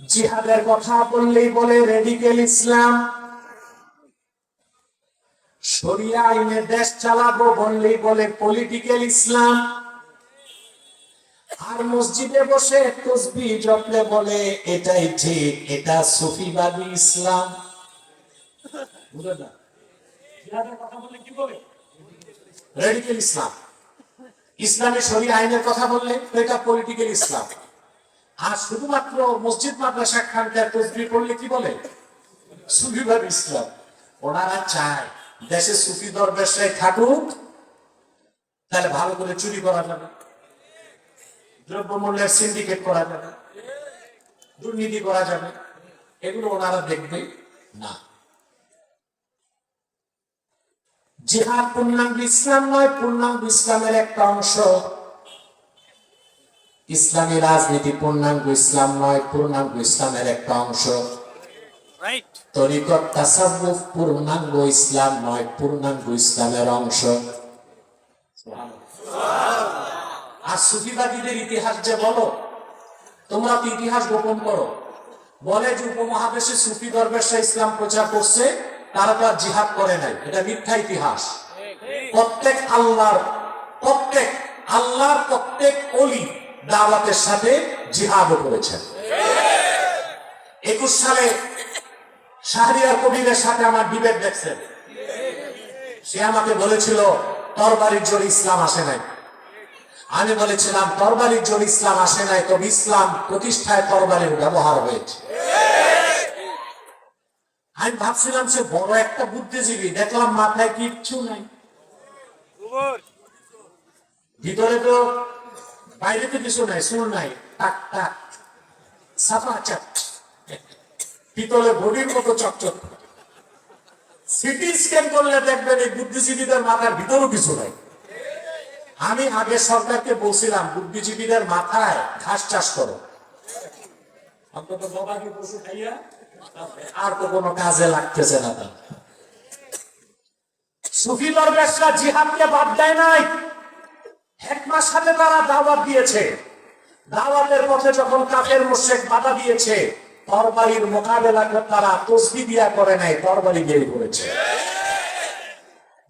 জিহাদের কথা বললেই বলে রেডিকেল ইসলাম। শরিয়া আইনে দেশ চালাবো বললেই বলে পলিটিক্যাল ইসলাম। আর মসজিদে বসে তসবি জপলে বলে, এটাই ঠিক, এটা সুফিবাদী ইসলাম। বুঝলেন না? কি বলে? রেডিকেল ইসলাম। ইসলামের শরীর আইনের কথা বললে এটা পলিটিক্যাল ইসলাম। আর শুধুমাত্র মসজিদ মাদ্রাসা খানকার তসবি পড়লে কি বলে? সুফিবাদ ইসলাম। ওনারা চায় দেশে সুফি দরবেশায় থাকুক, তাহলে ভালো করে চুরি করা যাবে। দ্রব্যমূল্যের সিন্ডিকেট করা যাবে। দুর্নীতি করা যাবে। এগুলো ওনারা দেখবে না। জিহাদ পূর্ণাঙ্গ ইসলাম নয়, পূর্ণাঙ্গ ইসলামের একটা অংশ ইসলামী রাজনীতি পূর্ণাঙ্গ ইসলাম নয় পূর্ণাঙ্গ ইসলামের একটা অংশ। তরিকত তাসাব্বুফ পূর্ণাঙ্গ ইসলাম নয় পূর্ণাঙ্গ ইসলামের অংশ। আর সুফিবাদীদের ইতিহাস যে বলো তোমরা তো ইতিহাস গোপন করো? বলে যে উপমহাদেশে সুফি দরবেশরা ইসলাম প্রচার করছে তারা তো আর জিহাদ করে নাই। এটা মিথ্যা ইতিহাস। প্রত্যেক আল্লাহর প্রত্যেক আল্লাহর প্রত্যেক অলি দাওয়াতের সাথে জিহাদও করেছেন। একুশ সালে শাহরিয়ার কবিরের সাথে আমার ডিবেট দেখছেন। সে আমাকে বলেছিল, তরবারির জোর ইসলাম আসে নাই। আমি বলেছিলাম, তরবারির জোর ইসলাম আসে নাই, তবে ইসলাম প্রতিষ্ঠায় তরবারির ব্যবহার হয়েছে। আমি ভাবছিলাম সে বড় একটা বুদ্ধিজীবী, দেখলাম মাথায় কিচ্ছু নাই। ভিতরে তো বাইরে তো কিছু নাই, সুর নাই। টাক টাক। সাফা চাক পিতলে বডির মতো চকচক। সিটি স্ক্যান করলে দেখবেন এই বুদ্ধিজীবীদের মাথার ভিতরও কিছু নাই। আমি আগে সরকারকে বলছিলাম, বুদ্ধিজীবীদের মাথায় ঘাস চাষ করো। অন্তত গবাদি পশু খাইয়া? আর তো কোনো কাজে লাগতেছে না সুফি দরবেশরা জিহাদকে বাদ দেয় নাই। সাথে তারা দাওয়াত দিয়েছে। দাওয়াতের পথে যখন কাফের মুশেক বাধা দিয়েছে, তরবারির মোকাবেলা তারা তসবি দিয়া করে নাই, তরবারি দিয়ে করেছে।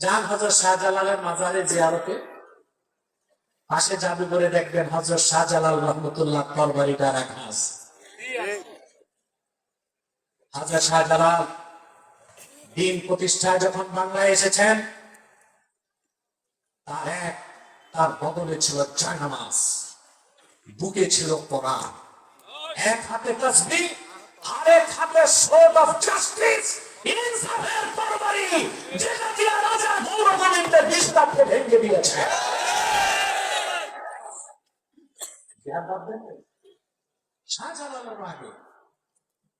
যান হজরত শাহজালালের মাজারে পাশে যাবে করে দেখবেন হজরত শাহজালাল রহমতুল্লাহ তরবারিটা শাহজালাল দিন প্রতিষ্ঠায় যখন বাংলায় এসেছেন, তার এক তার বদলে ছিল জায়নামাজ। বুকে ছিল কোরআন। এক হাতে তসবি আরেক হাতে সোর্ড অফ জাস্টিস ইনসাফের তরবারি যেটা দিয়ে রাজা গৌর গোবিন্দের ভেঙে দিয়েছে।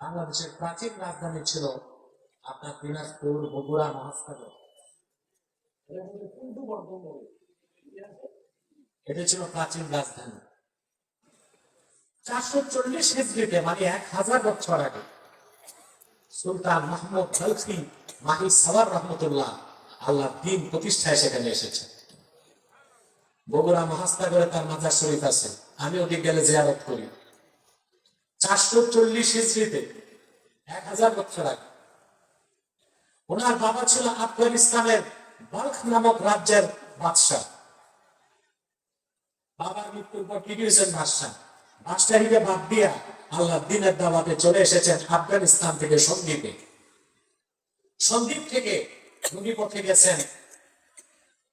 বাংলাদেশের প্রাচীন রাজধানী ছিল আপনার দিনাজপুর, বগুড়া বর্ধমান এটা ছিল প্রাচীন রাজধানী। চারশো চল্লিশ হিজড়িতে মানে এক হাজার বছর আগে, সুলতান মাহমুদ বলখি মাহি সাওয়ার রহমতুল্লাহ আল্লাহ দিন প্রতিষ্ঠায় সেখানে এসেছে। বগুড়া মহাস্তাগরে তার মাজার শরীফ আছে। আমি ওদিক গেলে জিয়ারত করি। চারশো চল্লিশ হিজড়িতে এক হাজার বছর আগে, ওনার বাবা ছিল আফগানিস্তানের বাল্ক নামক রাজ্যের বাদশাহ। বাবার মৃত্যুর পর কি দিয়েছেন বাদশাহ বাদশাহীকে বাদ দিয়া আল্লাহ দিনের দাওয়াতে চলে এসেছেন আফগানিস্তান থেকে সন্দীপে। সন্দীপ থেকে নদীপথে গেছেন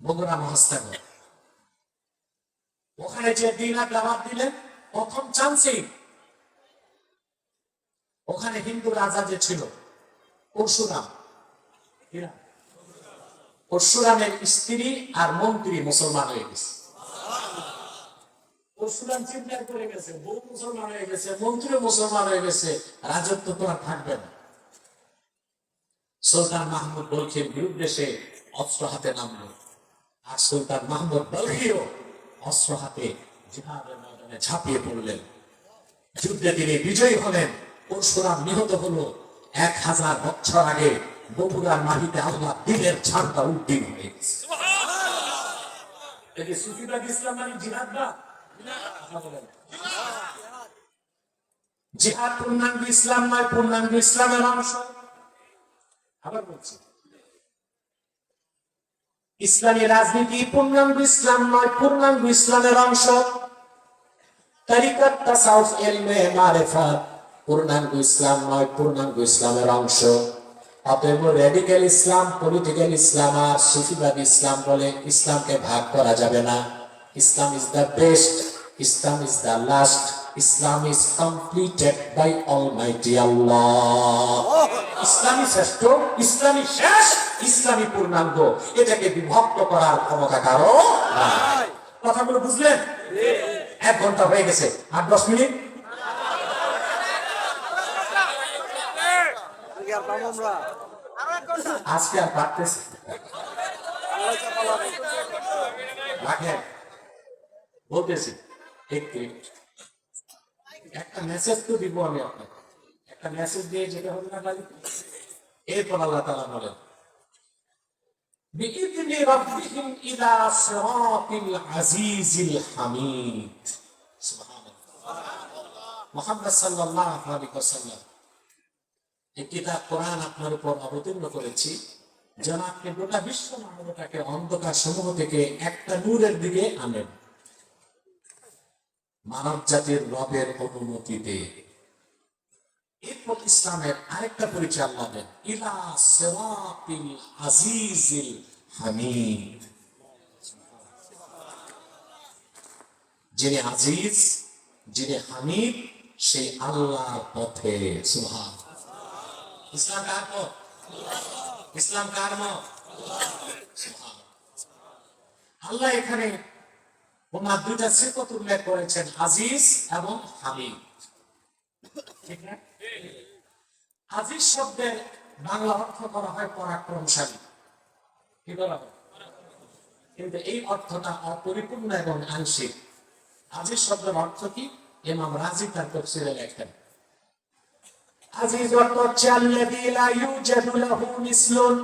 বগুড়া মহাস্তাগর ওখানে যে দিন আর দাওয়াত দিলেন, প্রথম চান্সেই ওখানে হিন্দু রাজা যে ছিল, পরশুরাম। পরশুরামের স্ত্রী আর মন্ত্রী মুসলমান হয়ে গেছে। করে গেছে বউ মুসলমান হয়ে গেছে মন্ত্রী মুসলমান হয়ে গেছে রাজত্ব তো আর থাকবে না। সুলতান মাহমুদ বলখির বিরুদ্ধে সে অস্ত্র হাতে নামলো। আর সুলতান মাহমুদ বলখিও অস্ত্র হাতে জিহাদের ময়দানে ঝাঁপিয়ে পড়লেন। যুদ্ধে তিনি বিজয়ী হলেন পরশুরাম নিহত হলো। এক হাজার বছর আগে বগুড়ার মাটিতে আল্লাহ দিনের ছাড়টা উদ্দিন হয়ে গেছে। সুফিবাদ ইসলাম মানে জিহাদ। জিহাদ পূর্ণাঙ্গ ইসলাম নয়, পূর্ণাঙ্গ ইসলামের অংশ। আবার বলছি। ইসলামী রাজনীতি পূর্ণাঙ্গ ইসলাম নয়, পূর্ণাঙ্গ ইসলামের অংশ। তাসাউফ, ইলমে মারিফাত, পূর্ণাঙ্গ ইসলাম নয়, পূর্ণাঙ্গ ইসলামের অংশ। অতএব রেডিক্যাল ইসলাম পলিটিক্যাল ইসলাম আর সুফিবাদ ইসলাম বলে ইসলামকে ভাগ করা যাবে না। Islam is the best Islam is the last Islam is completed by almighty Allah ইসলামী শ্রেষ্ঠ ইসলামী শেষ ইসলামী পূর্ণাঙ্গ। এটাকে বিভক্ত করার ক্ষমতা কারও কথাগুলো বুঝলেন? এক ঘণ্টা হয়ে গেছে। আট দশ মিনিট? আজকে আর পারতেছি রাখেন। বলতেছি। এক মিনিট একটা মেসেজ তো দিব আমি আপনাকে একটা মেসেজ দিয়ে যেতে হবে না বাড়ি এরপর আল্লাহ তালা বলেন بإذن ربهم إلى صراط العزيز الحميد سبحان الله মোহাম্মদ সাল্লাল্লাহু আলাইহি ওয়াসাল্লাম এই কিতাব কোরআন আপনার উপর অবতীর্ণ করেছি যেন আপনি গোটা বিশ্ব মানবতাকে অন্ধকার সমূহ থেকে একটা নূরের দিকে আনেন মানব জাতির রবের অনুমতিতে। এরপর ইসলামের আরেকটা পরিচয় আল্লাহ দেন। ইলা সিরাতিল আজিজিল হামিদ। যিনি আজিজ, যিনি হামিদ, সেই আল্লাহর পথে। সুবহান। ইসলাম কার পথ? ইসলাম কার মত? আল্লাহ এখানে ওনার দুইটা সিফত উল্লেখ করেছেন আজিজ এবং হামিদ। আজিজ বাংলা অর্থ করা হয় পরাক্রমশালী। কি বলা কিন্তু এই অর্থটা অপরিপূর্ণ এবং আংশিক। আজিজ শব্দের অর্থ কি? ইমাম রাজি তার তফসিরে লেখেন, আজিজ অর্থ হচ্ছে লা ইউজাদু লাহু মিসলুন।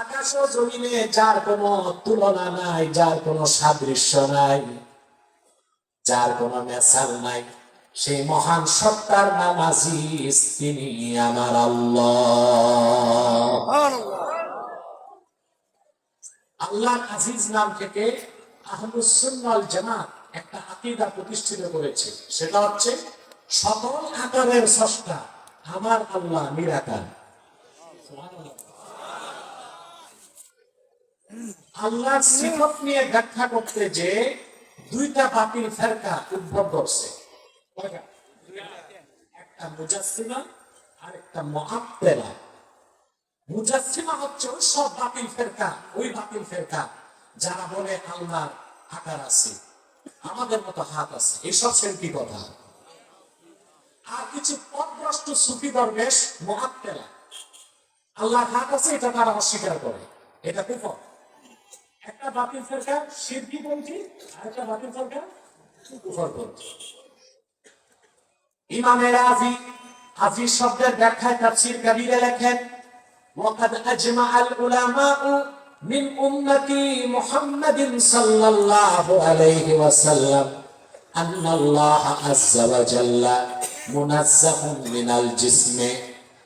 আকাশ ও জমিনে যার কোনো তুলনা নাই, যার কোনো সাদৃশ্য নাই, যার কোনো মেসাল নাই। সেই মহান সত্তার নাম আজিজ তিনি আমার আল্লাহ। আল্লাহ আজিজ নাম থেকে আহমুসুন্নাল জামাত একটা আকিদা প্রতিষ্ঠিত করেছে। সেটা হচ্ছে, সকল আকারের স্রষ্টা আমার আল্লাহ নিরাকার। আল্লাহর সিফত নিয়ে ব্যাখ্যা করতে যে দুইটা বাতিল ফেরকা উদ্ভব করছে। একটা মুজাসসিমা আর একটা মুআত্তিলা। মুজাসসিমা হচ্ছে সব বাতিল ফেরকা, ওই বাতিল ফেরকা যারা বলে আল্লাহর আকার আছে, আমাদের মতো হাত আছে। এইসব সেলফি কথা। আর কিছু পথভ্রষ্ট সুফি দরবেশ মুআত্তিলা। আল্লাহর হাত আছে, এটা তারা অস্বীকার করে। এটা কুফর। একটা বাতিল ফেরকা শিরকি বলছি আর একটা বাতিল ফেরকা কুফর বলছি ইমামে রাজি আজি শব্দের ব্যাখ্যায় তাফসীর কাবীরে লেখেন وقد أجمع العلماء من أمة محمد صلى الله عليه وسلم أن الله عز وجل منزه من الجسم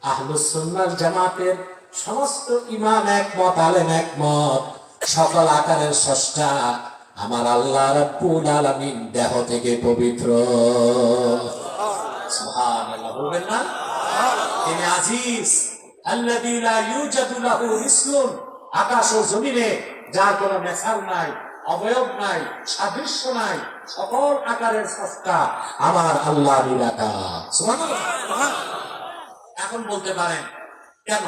أهل السنة জামাতের সমস্ত ইমাম একমত আলেম একমত সকল আকারের স্রষ্টা আমার আল্লাহ রাব্বুল আলামিন দেহ থেকে পবিত্র। সুবহানাল্লাহ, বলবেন না? তিনি আজিজ, আল্লাযী লা ইউজাদু লাহু মিসলুন আকাশ ও জমিনে যার কোনো মেসাল নাই, অবয়ব নাই, সাদৃশ্য নাই, সকল আকারের স্রষ্টা আমার আল্লাহ সুবহানাল্লাহ। এখন বলতে পারেন, কেন?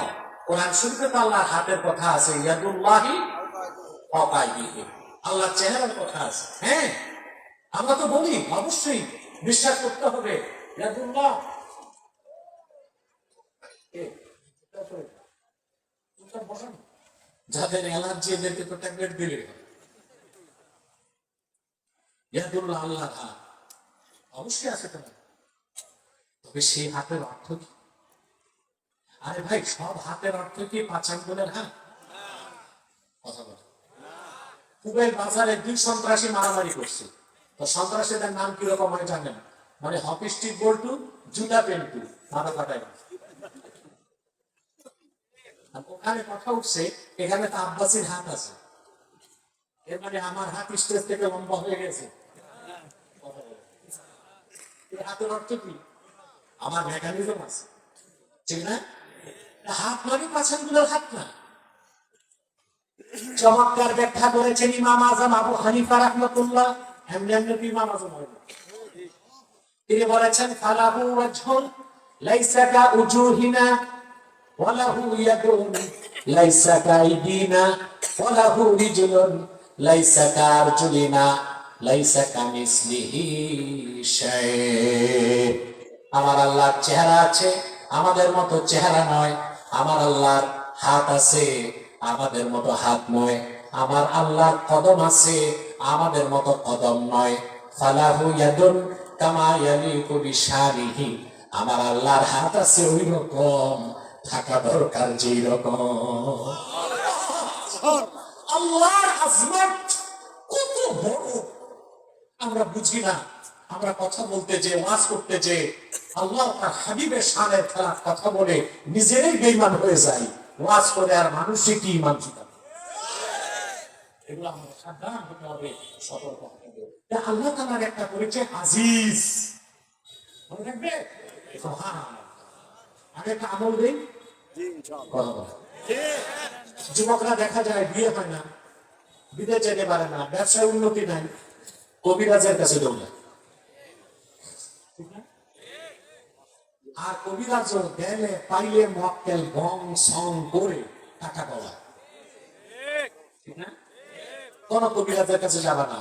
কোরআন শরীফে তো আল্লাহর হাতের কথা আছে, ইয়াদুল্লাহি আল্লাহর চেহারার কথা আছে। হ্যাঁ আমরা তো বলি, অবশ্যই বিশ্বাস করতে হবে। যাদের অ্যালার্জি এদেরকে তো ট্যাবলেট দিলে। ইয়াদুল্লাহ আল্লাহ অবশ্যই আছে তোমার। তবে সেই হাতের অর্থ কি? আরে ভাই, সব হাতের অর্থ কি পাঁচ আঙ্গুলের হাত? কথা বলে। কুবের বাজারে দুই সন্ত্রাসী মারামারি করছে। তো সন্ত্রাসীদের নাম কীরকম হয় জানেন মানে হকি স্টিক বল্টু, জুতা পেন্টু মাথা কাটায় ওখানে কথা উঠছে এখানে তো আব্বাসির হাত আছে। এর মানে আমার হাত স্টেজ থেকে লম্বা হয়ে গেছে। হাতের অর্থ কি? আমার মেকানিজম আছে। ঠিক না? হাত মানে পাছানগুলোর হাত না। চমৎকার ব্যাখ্যা করেছেন ইমাম আজম আবু হানিফা রহমতুল্লাহ। ইমাম আজম হয়। তিনি বলেছেন, ফালাহু ওয়াজহুন লাইসা কা উজুহিনা ওয়ালাহু ইয়াদুন লাইসা কা ওয়ালাহু রিজলুন লাইসা কা আরজুলিনা লাইসা কা মিসলিহি শাই আমার আল্লাহর চেহারা আছে, আমাদের মতো চেহারা নয়, আমার আল্লাহর হাত আছে। আমাদের মতো হাত নয়। আমার আল্লাহর কদম আছে, আমাদের মতো কদম নয়। আমার আল্লাহর হাত আছে ওই রকম, থাকা দরকার রকম। কত বড়। আমরা বুঝি না, আমরা কথা বলতে যে, ওয়াজ করতে যে, আল্লাহ হাবিবের শানের খেলার কথা বলে নিজেরাই বেইমান হয়ে যাই ওয়াজ করে আর মানুষে কি ইমান শিখাবে এগুলো আমাদের সাবধান হতে হবে সতর্ক হতে হবে। আল্লাহ তালার একটা পরিচয় আজিজ। মনে আমি একটা আমল দিই? যুবকরা দেখা যায় বিয়ে হয় না বিদেশ যেতে পারে না ব্যবসায় উন্নতি নাই কবিরাজের কাছে দৌড়ায়। ঠিক না? আর কবিরাজ গেলে পাইলে মক্কেল গং সং করে টাকা পাওয়া। কোন কবিরাজের কাছে যাবে না।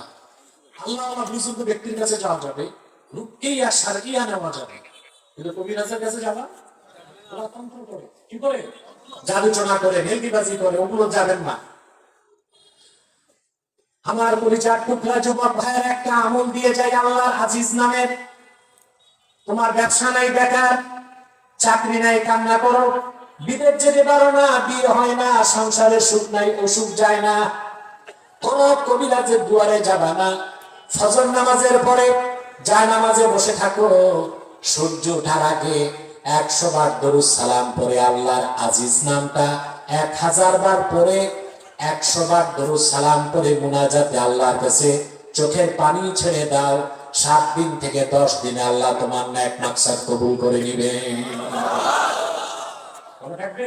আল্লাহ আমার ব্যক্তির কাছে যাওয়া যাবে। রুকিয়া আর যাবে। কিন্তু কবিরাজের কাছে যাবা? তন্ত্র করে। কি করে? জাদুচনা করে করে, ওগুলো যাবেন না। আমার পরিচয় টুকরা যুবক ভাইয়ের একটা আমল দিয়ে যায় আল্লাহর আজিজ নামের। তোমার ব্যবসা নাই, বেকার। চাকরি নাই, কান্না করো। বিদেশ যেতে পারো না, বিয়ে হয় না, সংসারে সুখ নাই, অসুখ যায় না। কোন কবিরাজের দুয়ারে যাবা না। ফজর নামাজের পরে যা নামাজে বসে থাকো, সূর্য ওঠার আগে একশো বার দরুদ সালাম পরে আল্লাহর আজিজ নামটা, এক হাজার বার পরে একশো বার দরুদ সালাম পরে মুনাজাতে আল্লাহর কাছে চোখের পানি ছেড়ে দাও। সাত দিন থেকে দশ দিনে আল্লাহ তোমার এক মাকসাদ কবুল করে নিবে। থাকবে